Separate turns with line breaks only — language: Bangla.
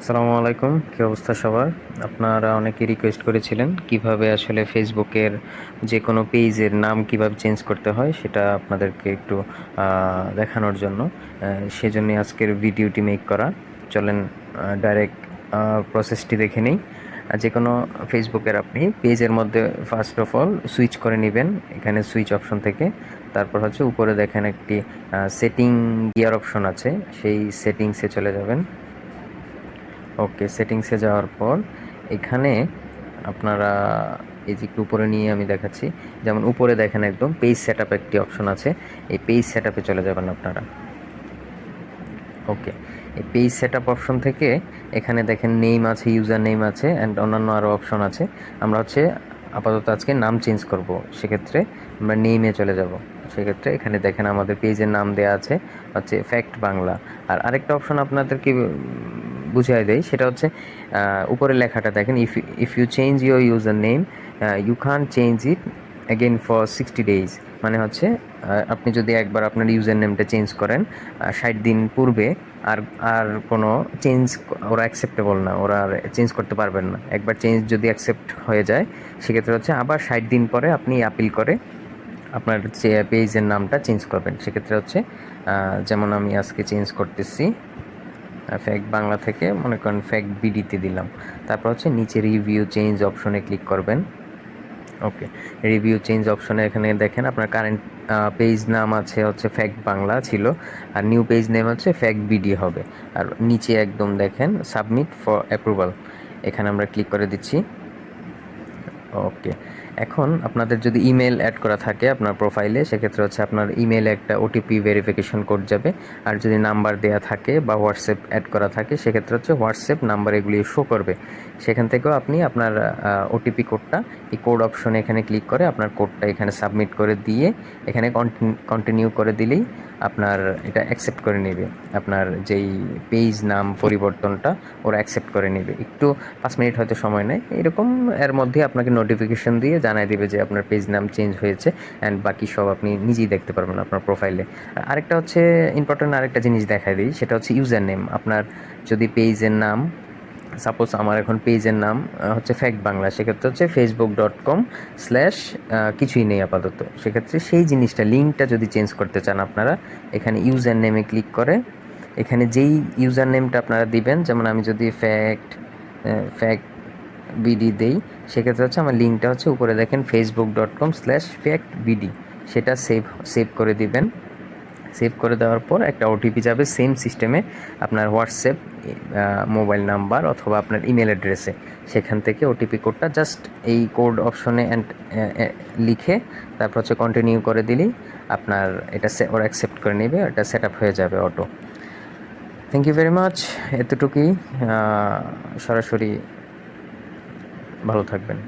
আসসালামু আলাইকুম। কী অবস্থা সবার? আপনারা অনেকে রিকোয়েস্ট করেছিলেন কীভাবে আসলে ফেসবুকের যে কোনো পেজের নাম কীভাবে চেঞ্জ করতে হয় সেটা আপনাদেরকে একটু দেখানোর জন্য। সেজন্যই আজকের ভিডিওটি মেক করা। চলেন ডাইরেক্ট প্রসেসটি দেখে নিই। যে কোনো ফেসবুকের আপনি পেজের মধ্যে ফার্স্ট অফ অল সুইচ করে নেবেন এখানে সুইচ অপশন থেকে। তারপর হচ্ছে উপরে দেখেন একটি সেটিং গিয়ার অপশন আছে। সেই সেটিংসে চলে যাবেন। ওকে, সেটিংসে যাওয়ার পর এখানে আপনারা এই যে একটু উপরে নিয়ে আমি দেখাচ্ছি। যেমন উপরে দেখেন একদম পেজ সেট একটি অপশন আছে। এই পেজ সেট চলে যাবেন আপনারা। ওকে, এই পেজ সেট অপশন থেকে এখানে দেখেন নেম আছে ইউজার নেম আছে অ্যান্ড অন্যান্য আরও অপশন আছে। আমরা হচ্ছে আপাতত আজকে নাম চেঞ্জ করব। সেক্ষেত্রে আমরা নেমে চলে যাব। সেক্ষেত্রে এখানে দেখেন আমাদের পেজের নাম দেওয়া আছে, হচ্ছে ফ্যাক্ট বাংলা আর আরেকটা অপশন আপনাদেরকে বুঝিয়ে দেয় সেটা হচ্ছে উপরে লেখাটা দেখেন if if you change your user name you can change it again for sixty days মানে হচ্ছে আপনি যদি একবার আপনার ইউজার নেমটা চেঞ্জ করেন ষাট দিন পূর্বে, আর আর কোনো চেঞ্জ ওরা অ্যাকসেপ্টেবল না, ওরা আর চেঞ্জ করতে পারবেন না। একবার চেঞ্জ যদি অ্যাকসেপ্ট হয়ে যায়, সেক্ষেত্রে হচ্ছে আবার ষাট দিন পরে আপনি আপিল করে আপনার পেজের নামটা চেঞ্জ করবেন। সেক্ষেত্রে হচ্ছে যেমন আমি আজকে চেঞ্জ করতেছি ফ্যাক বাংলা থেকে, মনে করেন ফ্যাক বিডিতে দিলাম। তারপর হচ্ছে নিচে রিভিউ চেঞ্জ অপশনে ক্লিক করবেন। ওকে রিভিউ চেঞ্জ অপশনে এখানে দেখেন আপনার কারেন্ট পেজ নাম আছে হচ্ছে ফ্যাক বাংলা ছিল, আর নিউ পেজ নেম হচ্ছে ফ্যাক বিডি হবে। আর নিচে একদম দেখেন সাবমিট ফর অ্যাপ্রুভাল এখানে আমরা ক্লিক করে দিচ্ছি। ওকে এখন আপনাদের যদি ইমেল অ্যাড করা থাকে আপনার প্রোফাইলে সেক্ষেত্রে হচ্ছে আপনার ইমেলে একটা ওটিপি ভেরিফিকেশন কোড যাবে। আর যদি নাম্বার দেওয়া থাকে বা হোয়াটসঅ্যাপ অ্যাড করা থাকে, সেক্ষেত্রে হচ্ছে হোয়াটসঅ্যাপ নাম্বার এগুলি শো করবে। সেখান থেকেও আপনি আপনার ওটিপি কোডটা এই কোড অপশনে এখানে ক্লিক করে আপনার কোডটা এখানে সাবমিট করে দিয়ে, এখানে কন্টিনিউ করে দিলেই আপনার এটা অ্যাকসেপ্ট করে নেবে। আপনার যেই পেজ নাম, পরিবর্তনটা, ওরা অ্যাকসেপ্ট করে নেবে। একটু পাঁচ মিনিট হয়তো সময় নেয়। এরকম এর মধ্যে আপনাকে নোটিফিকেশন দিয়ে জানাই দিবে যে আপনার পেজ নাম চেঞ্জ হয়েছে অ্যান্ড বাকি সব আপনি নিজেই দেখতে পারবেন আপনার প্রোফাইলে আরেকটা হচ্ছে ইম্পর্টেন্ট আরেকটা জিনিস দেখাই দিই, সেটা হচ্ছে ইউজার নেম আপনার যদি পেজের নাম সাপোজ আমার এখন পেজের নাম হচ্ছে ফ্যাক্ট বাংলা, সেক্ষেত্রে হচ্ছে ফেসবুক ডট কম স্ল্যাশ কিছুই নেই আপাতত। সেক্ষেত্রে সেই জিনিসটা লিঙ্কটা যদি চেঞ্জ করতে চান আপনারা, এখানে ইউজার নেমে ক্লিক করে, এখানে যেই ইউজার নেমটা আপনারা দিবেন, যেমন আমি যদি ফ্যাক্ট ফ্যাক্ট বিডি দেই, সেক্ষেত্রে হচ্ছে আমার লিঙ্কটা হচ্ছে উপরে দেখেন Facebook dot com slash fact BD সেটা সেভ সেভ করে দিবেন। সেভ করে দেওয়ার পর একটা ওটিপি যাবে সেম সিস্টেমে আপনার হোয়াটসঅ্যাপ মোবাইল নাম্বার অথবা আপনার ইমেল অ্যাড্রেসে সেখান থেকে ওটিপি কোডটা জাস্ট এই কোড অপশনে অ্যান্ড লিখে তারপর হচ্ছে কন্টিনিউ করে দিলেই আপনার এটা ওরা অ্যাকসেপ্ট করে নেবে এটা সেট আপ হয়ে যাবে auto thank you very much এতটুকুই। সরাসরি ভালো থাকবেন।